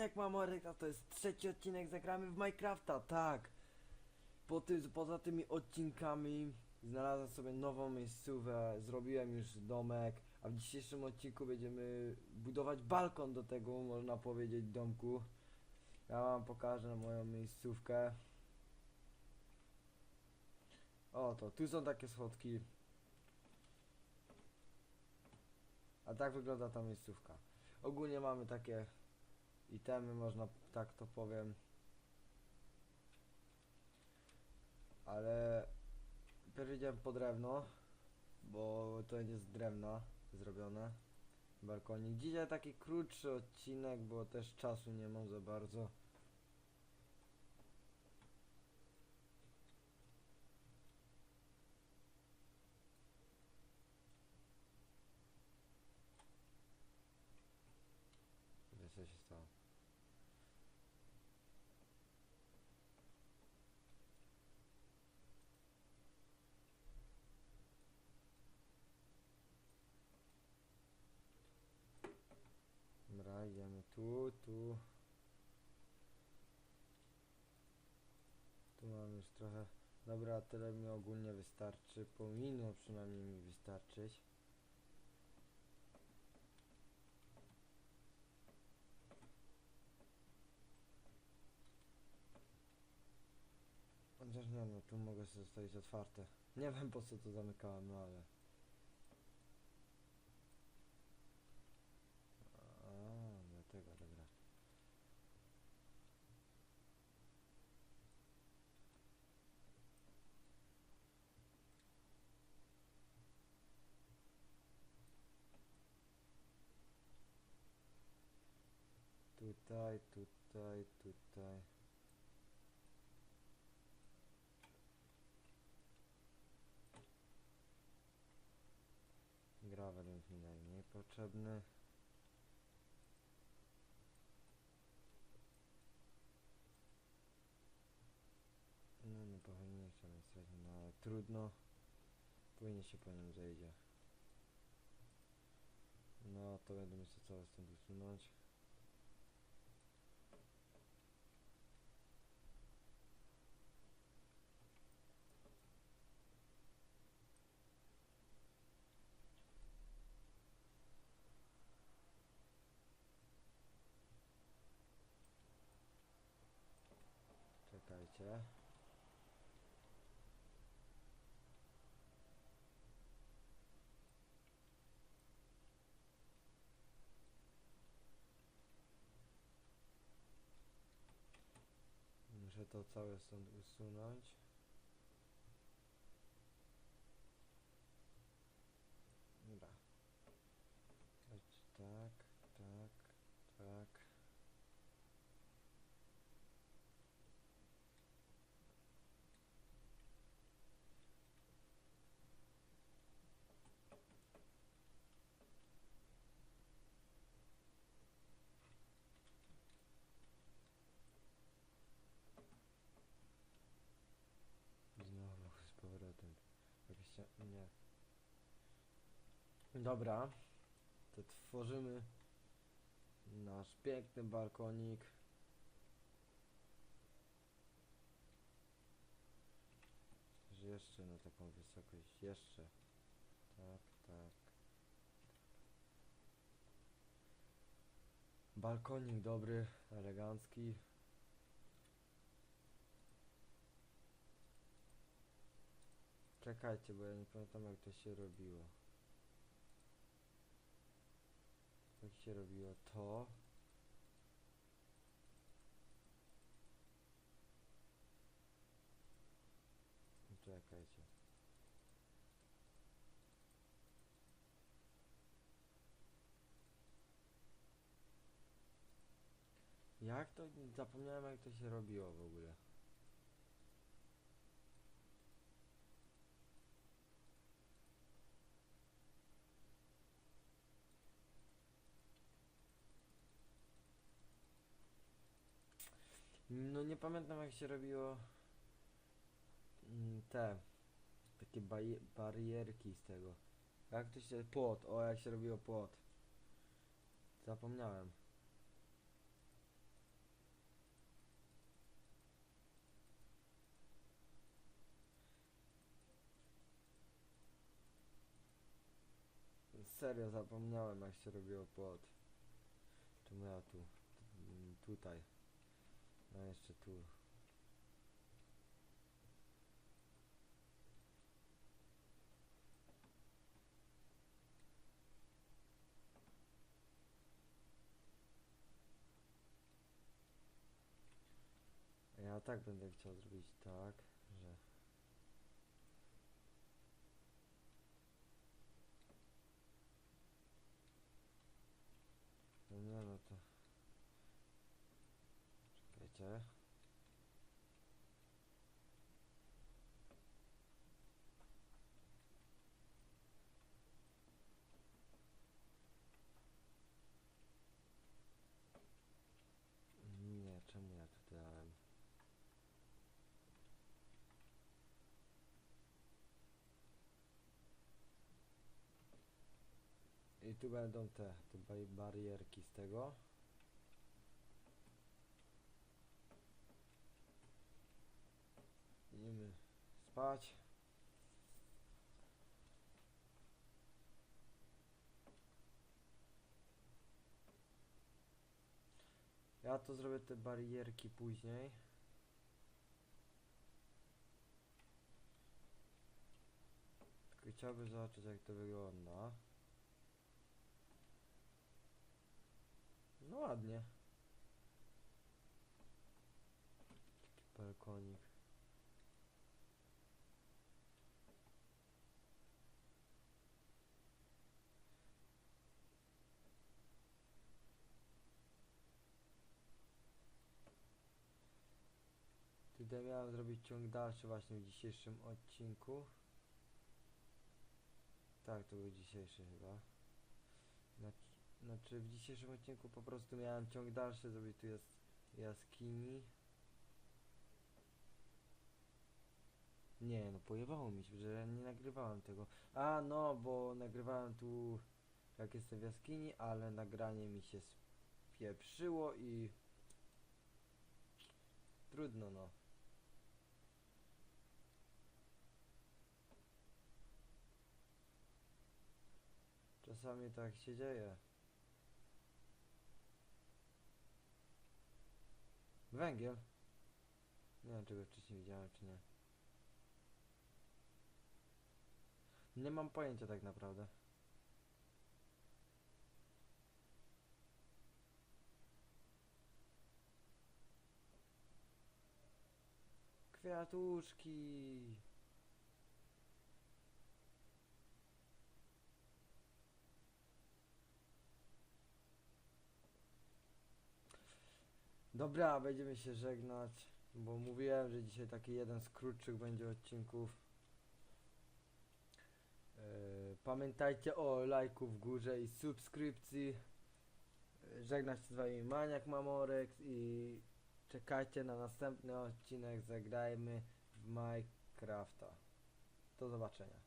Maniak Mamoryka, to jest trzeci odcinek, zagramy w Minecrafta, tak. Po ty, poza tymi odcinkami znalazłem sobie nową miejscówę, zrobiłem już domek, a w dzisiejszym odcinku będziemy budować balkon do tego, można powiedzieć, domku. Ja wam pokażę moją miejscówkę. O, to tu są takie schodki. A tak wygląda ta miejscówka. Ogólnie mamy takie itemy, można tak to powiem. Ale pierwszy idziemy po drewno, bo to będzie z drewna zrobione. Balkonik. Dzisiaj taki krótszy odcinek, bo też czasu nie mam za bardzo. Wiesz co się stało? Dobra, idziemy tu, tu. Tu mam już trochę. Dobra, tyle mi ogólnie wystarczy. Powinno przynajmniej mi wystarczyć. Chociaż nie no, tu mogę sobie zostawić otwarte. Nie wiem po co to zamykałem, no ale... A, dlatego, dobra. Tutaj, tutaj, tutaj. Gravel jest mi najmniej potrzebny. No nie powinien się stać, no ale trudno. Powinien się po nim zejdzie. No to będę musiał całe stąd usunąć. Czekajcie. Muszę to całe stąd usunąć. Dobra. Chodź, Tak, tak, tak. Znowu z powrotem. Jakieś cia- nie. Dobra. To tworzymy nasz piękny balkonik. Jeszcze na taką wysokość. Jeszcze. Tak, tak. Balkonik dobry, elegancki. Czekajcie, bo ja nie pamiętam jak to się robiło. Jak się robiło to? Czekajcie. Jak to? Zapomniałem jak to się robiło w ogóle. No nie pamiętam jak się robiło mm, te takie barierki z tego. Jak to się płot, o jak się robiło płot. Zapomniałem. Serio zapomniałem jak się robiło płot. Czemu ja tu? Tutaj. No jeszcze tu. Ja tak będę chciał zrobić tak, że No nie no to Czekajcie Nie, czemu ja tu dałem? I tu będą te, te barierki z tego. Idziemy spać. Ja to zrobię te barierki później. Tylko chciałbym zobaczyć jak to wygląda. No ładnie. Balkonik. Tutaj miałem zrobić ciąg dalszy właśnie w dzisiejszym odcinku. Tak, to był dzisiejszy chyba. Znaczy, znaczy w dzisiejszym odcinku po prostu miałem ciąg dalszy zrobić tu jest jaskini. Nie, no pojebało mi się, że nie nagrywałem tego. A no, bo nagrywałem tu jak jestem w jaskini, ale nagranie mi się spieprzyło i trudno no. Czasami tak się dzieje. Węgiel. Nie wiem, czy go wcześniej widziałem, czy nie. Nie mam pojęcia tak naprawdę. Kwiatuszki. Dobra, będziemy się żegnać, bo mówiłem, że dzisiaj taki jeden z krótszych będzie odcinków. Yy, pamiętajcie o lajku w górze i subskrypcji. Yy, Żegnać się z wami Maniak Mamorek i czekajcie na następny odcinek. Zagrajmy w Minecrafta. Do zobaczenia.